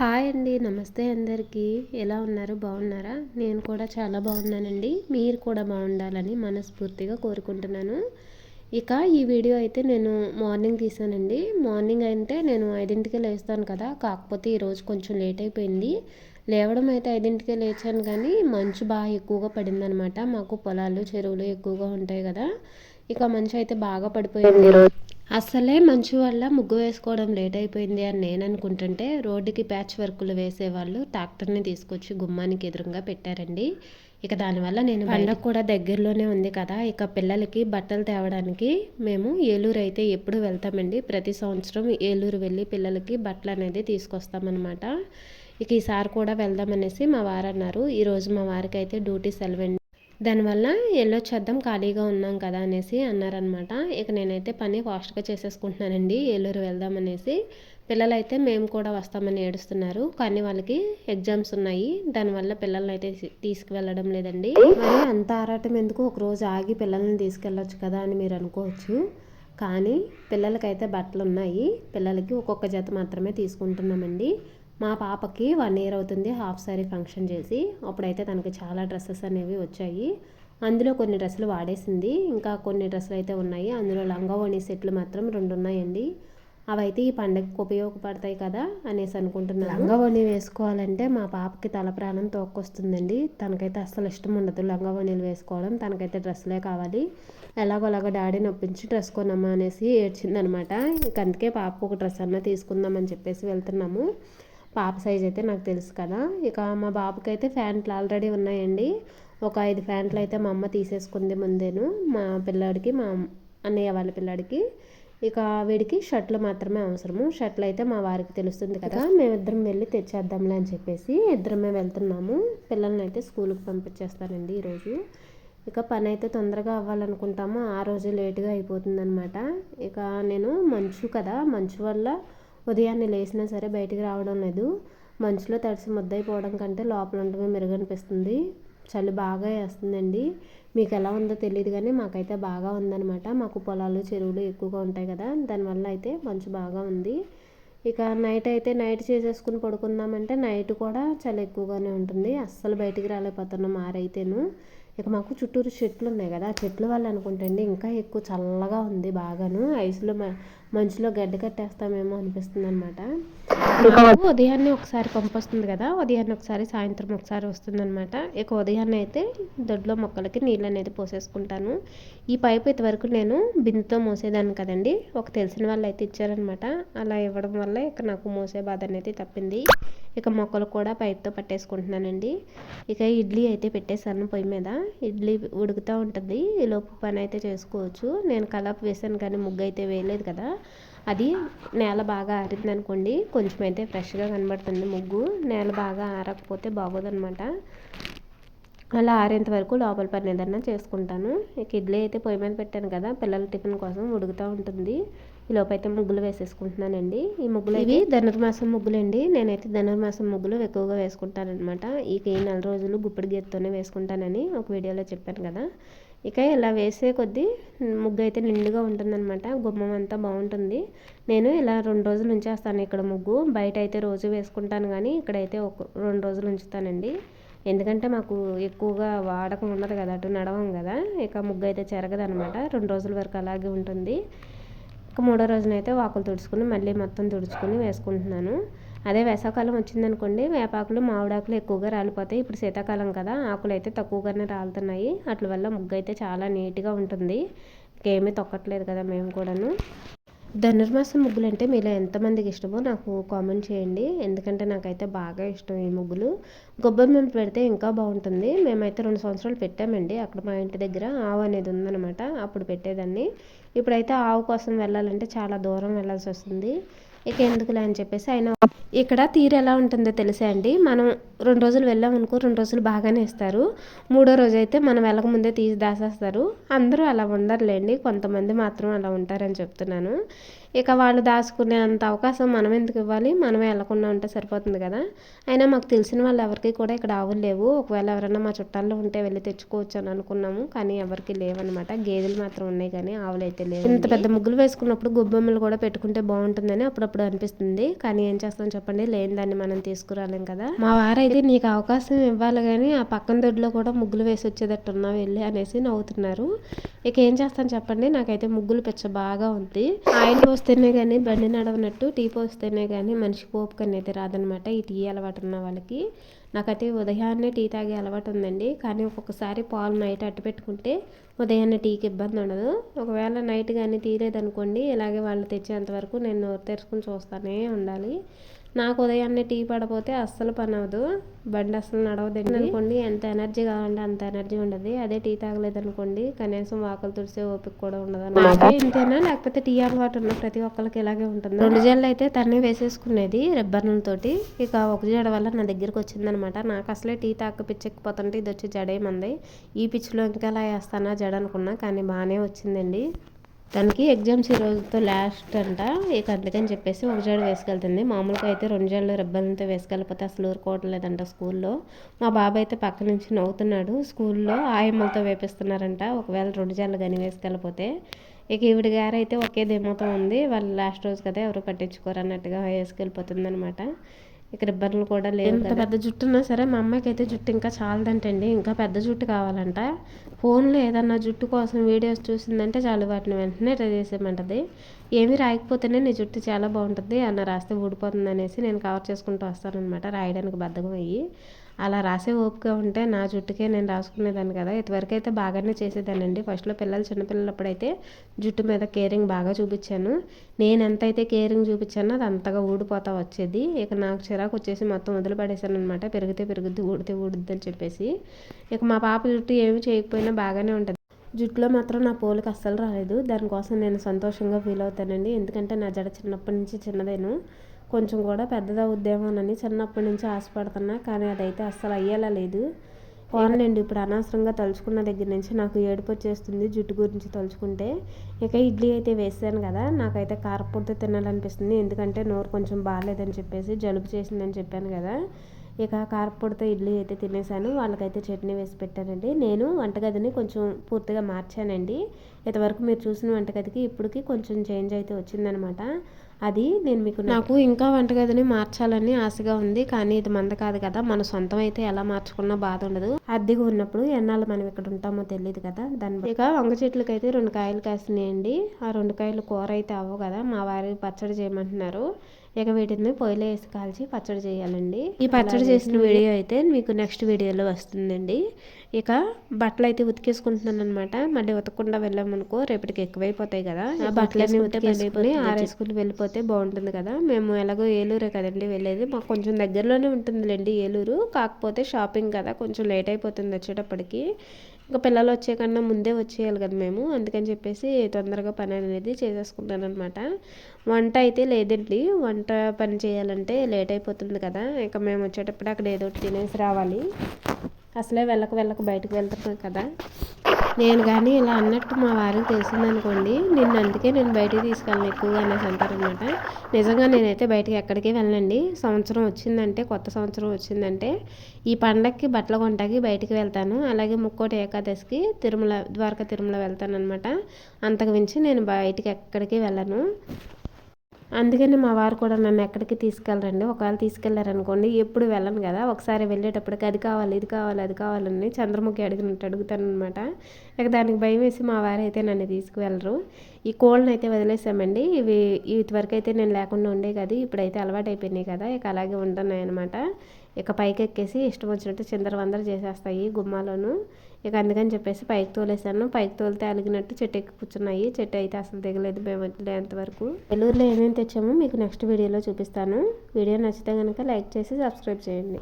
Hi అండి నమస్తే అందరికీ. ఎలా ఉన్నారు? బాగున్నారా? నేను కూడా చాలా బాగున్నానండి. మీరు కూడా బాగుండాలని మనస్ఫూర్తిగా కోరుకుంటున్నాను. ఇక ఈ వీడియో అయితే నేను మార్నింగ్ తీసానండి. మార్నింగ్ అంటే నేను ఐదింటికి లేస్తాను కదా. కాకపోతే ఈరోజు కొంచెం లేట్ అయిపోయింది. లేవడం అయితే ఐదింటికే లేచాను కానీ మంచు బాగా ఎక్కువగా పడిందనమాట. మాకు పొలాలు చెరువులు ఎక్కువగా ఉంటాయి కదా. ఇక మంచు అయితే బాగా పడిపోయింది. ఈరోజు అసలే మంచు వల్ల ముగ్గు వేసుకోవడం లేట్ అయిపోయింది అని నేను అనుకుంటుంటే రోడ్డుకి ప్యాచ్ వర్కులు వేసేవాళ్ళు ట్రాక్టర్ని తీసుకొచ్చి గుమ్మానికి ఎదురుగా పెట్టారండి. ఇక దానివల్ల నేను పండగ కూడా దగ్గరలోనే ఉంది కదా. ఇక పిల్లలకి బట్టలు తేవడానికి మేము ఏలూరు అయితే ఎప్పుడు వెళ్తామండి. ప్రతి సంవత్సరం ఏలూరు వెళ్ళి పిల్లలకి బట్టలు అనేది తీసుకొస్తామన్నమాట. ఇక ఈసారి కూడా వెళ్దామనేసి మా వారు అన్నారు. ఈరోజు మా వారికి అయితే డ్యూటీ సెలవండి. దానివల్ల వెళ్ళొచ్చేద్దాం ఖాళీగా ఉన్నాం కదా అనేసి అన్నారనమాట ఇక నేనైతే పని ఫాస్ట్గా చేసేసుకుంటున్నానండి ఏలూరు వెళ్దామనేసి పిల్లలైతే మేము కూడా వస్తామని ఏడుస్తున్నారు. కానీ వాళ్ళకి ఎగ్జామ్స్ ఉన్నాయి. దానివల్ల పిల్లల్ని అయితే తీసుకువెళ్ళడం లేదండి. మరి అంత ఆరాటం ఎందుకు? ఒకరోజు ఆగి పిల్లల్ని తీసుకెళ్ళొచ్చు కదా అని మీరు అనుకోవచ్చు. కానీ పిల్లలకైతే బట్టలు ఉన్నాయి పిల్లలకి ఒక్కొక్క జత మాత్రమే తీసుకుంటున్నామండి. మా పాపకి వన్ ఇయర్ అవుతుంది హాఫ్ సారీ ఫంక్షన్ చేసి. అప్పుడైతే తనకి చాలా డ్రెస్సెస్ అనేవి వచ్చాయి. అందులో కొన్ని డ్రెస్సులు వాడేసింది. ఇంకా కొన్ని డ్రెస్సులు అయితే ఉన్నాయి. అందులో లంగావోణి సెట్లు మాత్రం రెండు ఉన్నాయండి. అవైతే ఈ పండగకి ఉపయోగపడతాయి కదా అనేసి అనుకుంటున్నాను. లంగావోణి వేసుకోవాలంటే మా పాపకి తల ప్రాణం తోక్కొస్తుందండి. తనకైతే అస్సలు ఇష్టం ఉండదు లంగావోణీలు వేసుకోవడం. తనకైతే డ్రెస్సులే కావాలి. ఎలాగోలాగో డాడీ నొప్పించి డ్రెస్ కొనమ్మా అనేసి ఏడ్చిందనమాట. ఇక అందుకే పాపకు ఒక డ్రెస్ అన్నా తీసుకుందామని చెప్పేసి వెళ్తున్నాము. పాప సైజ్ అయితే నాకు తెలుసు కదా. ఇక మా బాబుకి అయితే ఫ్యాంట్లు ఆల్రెడీ ఉన్నాయండి. ఒక ఐదు ఫ్యాంట్లు అయితే మా అమ్మ తీసేసుకుంది ముందేను. మా పిల్లాడికి మా అన్నయ్య వాళ్ళ పిల్లాడికి. ఇక వీడికి షర్ట్లు మాత్రమే అవసరము. షర్ట్లు అయితే మా వారికి తెలుస్తుంది కదా. మేమిద్దరం వెళ్ళి తెచ్చేద్దాంలే అని చెప్పేసి ఇద్దరమే వెళ్తున్నాము. పిల్లల్ని అయితే స్కూల్కి పంపించేస్తానండి ఈరోజు. ఇక పని అయితే తొందరగా అవ్వాలనుకుంటాము. ఆ రోజు లేటుగా అయిపోతుందనమాట ఇక నేను మంచు కదా. మంచు వల్ల ఉదయాన్నే లేచినా సరే బయటికి రావడం లేదు. మంచులో తడిసి ముద్దయిపోవడం కంటే లోపల ఉండటమే మెరుగనిపిస్తుంది. చలి బాగా వేస్తుందండి. మీకు ఎలా ఉందో తెలియదు కానీ మాకైతే బాగా ఉందనమాట మాకు పొలాలు చెరువులు ఎక్కువగా ఉంటాయి కదా దానివల్ల అయితే మంచు బాగా ఉంది. ఇక నైట్ అయితే నైట్ చేసేసుకుని పడుకుందామంటే నైట్ కూడా చాలా ఎక్కువగానే ఉంటుంది. అస్సలు బయటికి రాలేకపోతున్నాం ఆరైతేను ఇక మాకు చుట్టూరు చెట్లు ఉన్నాయి కదా చెట్ల వల్ల అనుకుంటండి ఇంకా ఎక్కువ చల్లగా ఉంది బాగాను. ఐస్లో మంచులో గడ్డ కట్టేస్తామేమో అనిపిస్తుంది అనమాట ఉదయాన్నే ఒకసారి పంపొస్తుంది కదా ఉదయాన్నే ఒకసారి సాయంత్రం ఒకసారి వస్తుంది అనమాట ఇక ఉదయాన్నే అయితే దొడ్లో మొక్కలకి నీళ్ళు అనేది పోసేసుకుంటాను. ఈ పైపు ఇంతవరకు నేను బిందుతో మోసేదాన్ని కదండి ఒక తెలిసిన వాళ్ళు అయితే ఇచ్చారనమాట అలా ఇవ్వడం వల్ల ఇక నాకు మోసే బాధ అనేది తప్పింది. ఇక మొక్కలు కూడా పైప్తో పట్టేసుకుంటున్నానండి. ఇక ఇడ్లీ అయితే పెట్టేశాను పొయ్యి మీద. ఇడ్లీ ఉడుకుతూ ఉంటుంది. ఈలోపు పని అయితే చేసుకోవచ్చు. నేను కలాపు వేసాను కానీ ముగ్గు అయితే వేయలేదు కదా. అది నేల బాగా ఆరింది అనుకోండి. కొంచెం అయితే ఫ్రెష్గా కనబడుతుంది ముగ్గు. నేల బాగా ఆరకపోతే బాగోదనమాట అలా ఆరేంత వరకు లోపల పని ఏదన్నా చేసుకుంటాను. ఇక ఇడ్లీ అయితే పొయ్యి మీద పెట్టాను కదా. పిల్లల టిఫిన్ కోసం ఉడుకుతూ ఉంటుంది. ఈ లోపైతే ముగ్గులు వేసేసుకుంటున్నానండి. ఈ ముగ్గులు ఇవి ధనుర్మాసం ముగ్గులండి. నేనైతే ధనుర్మాసం ముగ్గులు ఎక్కువగా వేసుకుంటానమాట ఇక ఈ నెల రోజులు గుప్పిడి గీతతోనే వేసుకుంటానని ఒక వీడియోలో చెప్పాను కదా. ఇక ఇలా వేసే కొద్దీ ముగ్గు అయితే నిండుగా ఉంటుందన్నమాట. గుమ్మం అంతా బాగుంటుంది. నేను ఇలా రెండు రోజులు ఉంచేస్తాను ఇక్కడ ముగ్గు. బయట అయితే రోజు వేసుకుంటాను కానీ ఇక్కడైతే ఒక రెండు రోజులు ఉంచుతానండి. ఎందుకంటే మాకు ఎక్కువగా వాడకం ఉండదు కదా అటు నడవం కదా. ఇక ముగ్గు అయితే చెరగదు అనమాట రెండు రోజుల వరకు అలాగే ఉంటుంది. ఇక మూడో రోజునైతే వాకులు తుడుచుకుని మళ్ళీ మొత్తం తుడుచుకుని వేసుకుంటున్నాను. అదే వేసవకాలం వచ్చిందనుకోండి వేపాకులు మామిడాకులు ఎక్కువగా రాలిపోతాయి. ఇప్పుడు శీతాకాలం కదా ఆకులు అయితే తక్కువగానే రాలుతున్నాయి. అట్ల వల్ల ముగ్గు అయితే చాలా నీట్గా ఉంటుంది. ఇంకేమీ తొక్కట్లేదు కదా మేము కూడాను. ధనుర్మాసం ముగ్గులు అంటే మీలో ఎంతమందికి ఇష్టమో నాకు కామెంట్ చేయండి. ఎందుకంటే నాకైతే బాగా ఇష్టం ఈ ముగ్గులు. గొబ్బరి మేము పెడితే ఇంకా బాగుంటుంది. మేమైతే రెండు సంవత్సరాలు పెట్టామండి. అక్కడ మా ఇంటి దగ్గర ఆవు అనేది ఉందన్నమాట. అప్పుడు పెట్టేదాన్ని. ఇప్పుడైతే ఆవు కోసం వెళ్ళాలంటే చాలా దూరం వెళ్ళాల్సి వస్తుంది. ఇక ఎందుకులే అని చెప్పేసి ఆయన ఇక్కడ తీరు ఎలా ఉంటుందో తెలుసా అండి. మనం రెండు రోజులు వెళ్ళాం అనుకో రెండు రోజులు బాగానే ఇస్తారు. మూడో రోజు అయితే మనం వెళ్ళకముందే తీసి దాసేస్తారు. అందరూ అలా ఉండరులేండి. కొంతమంది మాత్రం అలా ఉంటారని చెప్తున్నాను. ఇక వాళ్ళు దాచుకునే అంత అవకాశం మనం ఎందుకు ఇవ్వాలి? మనమే వెళ్ళకుండా ఉంటే సరిపోతుంది కదా? అయినా మాకు తెలిసిన వాళ్ళు ఎవరికి కూడా ఇక్కడ ఆవులు లేవు. ఒకవేళ ఎవరైనా మా చుట్టాల్లో ఉంటే వెళ్ళి తెచ్చుకోవచ్చు అని అనుకున్నాము. కానీ ఎవరికి లేవన్నమాట. గేదెలు మాత్రం ఉన్నాయి కానీ ఆవులు అయితే లేవు ఇంత పెద్ద ముగ్గులు వేసుకున్నప్పుడు గుబ్బెమ్మలు కూడా పెట్టుకుంటే బాగుంటుందని అప్పుడప్పుడు అనిపిస్తుంది. కానీ ఏం చేస్తాం చెప్పండి? లేని దాన్ని మనం తీసుకురాలేం కదా? మా వారైతే నీకు అవకాశం ఇవ్వాలి కానీ ఆ పక్కన దొడ్లో కూడా ముగ్గులు వేసి వచ్చేటట్టున్నావు వెళ్ళి అనేసి నవ్వుతున్నారు. ఇక ఏం చేస్తాను చెప్పండి? నాకైతే ముగ్గులు పెచ్చ బాగా ఉంది. ఆయిల్ పోస్తేనే కానీ బండి నడవనట్టు టీ పోస్తేనే కానీ మనిషి పోపు అయితే రాదనమాట ఈ టీ అలవాటు ఉన్న వాళ్ళకి. నాకైతే ఉదయాన్నే టీ తాగే అలవాటు ఉందండి. కానీ ఒక్కొక్కసారి పాలు నైట్ అట్టు పెట్టుకుంటే ఉదయాన్నే టీకి ఇబ్బంది ఉండదు. ఒకవేళ నైట్ కానీ తీరేదనుకోండి ఇలాగే వాళ్ళు తెచ్చేంత వరకు నేను తెరుచుకుని చూస్తానే ఉండాలి. నాకు ఉదయాన్నే టీ పడపోతే అస్సలు పని అవ్వదు బండి అసలు నడవదండి. అనుకోండి ఎంత ఎనర్జీ కావాలంటే అంత ఎనర్జీ ఉండదు. అదే టీ తాగలేదు అనుకోండి కనీసం వాకలు తుడిసే ఓపిక కూడా ఉండదు నాకే ఇంతేనా? లేకపోతే టీ అలవాటు ఉన్న ప్రతి ఒక్కరికి ఇలాగే ఉంటుంది? రెండు జల్లు అయితే తన్నే వేసేసుకునేది రెబ్బర్లతోటి ఇక ఒక జడ వల్ల నా దగ్గరికి వచ్చిందనమాట నాకు అసలే టీ తాక పిచ్చెక్కిపోతుంటే ఇది వచ్చి జడేమంది. ఈ పిచ్చిలో ఇంకా అలా వేస్తానా జడ అనుకున్నా కానీ బాగానే వచ్చిందండి. తనకి ఎగ్జామ్స్ ఈ రోజుతో లాస్ట్ అంట. ఇక అందుకని చెప్పేసి ఒక జడ వేసుకెళ్తుంది. మామూలుగా అయితే రెండు జడలు రెబ్బలతో వేసుకెళ్ళిపోతే అసలు ఊరుకోవట్లేదంట స్కూల్లో. మా బాబు అయితే పక్క నుంచి నవ్వుతున్నాడు. స్కూల్లో ఆయమ్మలతో వేపిస్తున్నారంట. ఒకవేళ రెండు జడలు కానీ వేసుకెళ్ళిపోతే. ఇక ఈవిడ గారు అయితే ఒకే దిమ్మతో ఉంది. వాళ్ళు లాస్ట్ రోజు కదా ఎవరు పట్టించుకోరు అన్నట్టుగా వేసుకెళ్ళిపోతుంది అనమాట ఇక్కడ రిబ్బన్లు కూడా లేవు ఎంత పెద్ద జుట్టు ఉన్నా సరే మా అమ్మాయికి అయితే జుట్టు ఇంకా చాలదంటండి. ఇంకా పెద్ద జుట్టు కావాలంట. ఫోన్లో ఏదన్నా జుట్టు కోసం వీడియోస్ చూసిందంటే చాలు వాటిని వెంటనే ట్రై చేసేయమంటది. ఏమీ రాయకపోతేనే నీ జుట్టు చాలా బాగుంటుంది అన్న రాస్తే ఊడిపోతుంది అనేసి నేను కవర్ చేసుకుంటూ వస్తానమాట రాయడానికి బద్దకం అయ్యి. అలా రాసే ఓపిక ఉంటే నా జుట్టుకే నేను రాసుకునేదాన్ని కదా. ఇదివరకు అయితే బాగానే చేసేదానండి ఫస్ట్లో పిల్లలు చిన్నపిల్లలప్పుడైతే జుట్టు మీద కేరింగ్ బాగా చూపించాను. నేను ఎంతైతే కేరింగ్ చూపించానో అది అంతగా ఊడిపోతా వచ్చేది. ఇక నాకు చిరాకు వచ్చేసి మొత్తం వదిలిపడేశాను అనమాట పెరిగితే పెరుగుద్ది ఊడితే ఊడుద్ది అని చెప్పేసి. ఇక మా పాప జుట్టు ఏమి చేయకపోయినా బాగానే ఉంటుంది. జుట్టులో మాత్రం నా పోలికి అస్సలు రాలేదు. దానికోసం నేను సంతోషంగా ఫీల్ అవుతానండి. ఎందుకంటే నా జడ చిన్నప్పటి నుంచి చిన్నదేను. కొంచెం కూడా పెద్దదవుద్దేమోనని చిన్నప్పటి నుంచి ఆశపడుతున్నా కానీ అదైతే అస్సలు అయ్యేలా లేదు. పోన్లేండి ఇప్పుడు అనవసరంగా తలుచుకున్న దగ్గర నుంచి నాకు ఏడుపు వచ్చేస్తుంది జుట్టు గురించి తలుచుకుంటే. ఇక ఇడ్లీ అయితే వేసాను కదా నాకైతే కారపొడితో తినాలనిపిస్తుంది ఎందుకంటే నోరు కొంచెం బాగాలేదని చెప్పేసి జలుబు చేసిందని చెప్పాను కదా. ఇక కారపొడితో ఇడ్లీ అయితే తినేసాను వాళ్ళకైతే చట్నీ వేసి పెట్టానండి. నేను వంటగదిని కొంచెం పూర్తిగా మార్చానండి. ఇంతవరకు మీరు చూసిన వంటగదికి ఇప్పటికి కొంచెం చేంజ్ అయితే వచ్చిందనమాట. అది నేను మీకు నాకు ఇంకా వంటగదిని మార్చాలని ఆశగా ఉంది కానీ ఇది మంద కాదు కదా. మన సొంతం అయితే ఎలా మార్చుకున్నా బాధ ఉండదు. అద్దెగా ఉన్నప్పుడు ఎన్నాళ్ళు మనం ఇక్కడ ఉంటామో తెలియదు కదా. దాని ఇక వంగ చెట్లకి అయితే రెండు కాయలు కాసినాయండి. ఆ రెండు కాయలు కూర అయితే అవ్వవు కదా. మా వారి పచ్చడి చేయమంటున్నారు. ఇక వీటిని పొయ్యిలో వేసి కాల్చి పచ్చడి చేయాలండి. ఈ పచ్చడి చేసిన వీడియో అయితే మీకు నెక్స్ట్ వీడియోలో వస్తుందండి. ఇక బట్టలు అయితే ఉతికేసుకుంటున్నాను అనమాట మళ్ళీ ఉతకకుండా వెళ్ళామనుకో రేపటికి ఎక్కువైపోతాయి కదా. ఆ బట్టలన్నీ ఉతికేసుకుని ఆరేసుకుని వెళ్ళిపోతే బాగుంటుంది కదా. మేము ఎలాగో ఏలూరే కదండి వెళ్ళేది. మాకు కొంచెం దగ్గరలోనే ఉంటుందిలేండి ఏలూరు. కాకపోతే షాపింగ్ కదా కొంచెం లేట్ అయిపోతుంది వచ్చేటప్పటికి. ఇంకా పిల్లలు వచ్చే కన్నా ముందే వచ్చేయాలి కదా మేము. అందుకని చెప్పేసి తొందరగా పని అనేది చేసేసుకుంటాను అనమాట వంట అయితే లేదండి. వంట పని చేయాలంటే లేట్ అయిపోతుంది కదా. ఇక మేము వచ్చేటప్పుడు అక్కడ ఏదో తినేసి రావాలి. అసలే వెళ్ళక వెళ్ళక బయటకు వెళ్తున్నాం కదా. నేను కానీ ఇలా అన్నట్టు మా వారికి తెలిసిందనుకోండి నిన్ను అందుకే నేను బయటికి తీసుకెళ్ళను ఎక్కువగా అనేసి అంటారనమాట నిజంగా నేనైతే బయటికి ఎక్కడికి వెళ్ళండి సంవత్సరం వచ్చిందంటే కొత్త సంవత్సరం వచ్చిందంటే ఈ పండగకి బట్టల కొంటకి బయటికి వెళ్తాను. అలాగే ముక్కోటి ఏకాదశికి తిరుమల ద్వారకా తిరుమల వెళ్తాను అనమాట అంతకు మించి నేను బయటికి ఎక్కడికి వెళ్ళను. అందుకని మా వారు కూడా నన్ను ఎక్కడికి తీసుకెళ్ళరండి. ఒకవేళ తీసుకెళ్ళారనుకోండి ఎప్పుడు వెళ్ళను కదా. ఒకసారి వెళ్ళేటప్పటికి అది కావాలి ఇది కావాలి అది కావాలని చంద్రముఖి అడిగినట్టు అడుగుతాను అనమాట ఇక దానికి భయం వేసి మా వారు అయితే నన్ను తీసుకువెళ్ళరు. ఈ కోళ్ళని అయితే వదిలేసామండి. ఇవి ఇటువరకు అయితే నేను లేకుండా ఉండే కదా ఇప్పుడైతే అలవాటు అయిపోయినాయి కదా ఇక అలాగే ఉంటున్నాయి అనమాట ఇక పైకి ఎక్కేసి ఇష్టం వచ్చినట్టు చిందర వందర చేసేస్తాయి గుమ్మాలోను. ఇక అందుకని చెప్పేసి పైకి తోలేసాను. పైకి తోలితే అలిగినట్టు చెట్టు ఎక్కి కూర్చున్నాయి. చెట్టు అయితే అసలు దిగలేదు మేము వరకు. నెల్లూరులో ఏమేమి తెచ్చామో మీకు నెక్స్ట్ వీడియోలో చూపిస్తాను. వీడియో నచ్చితే కనుక లైక్ చేసి సబ్స్క్రైబ్ చేయండి.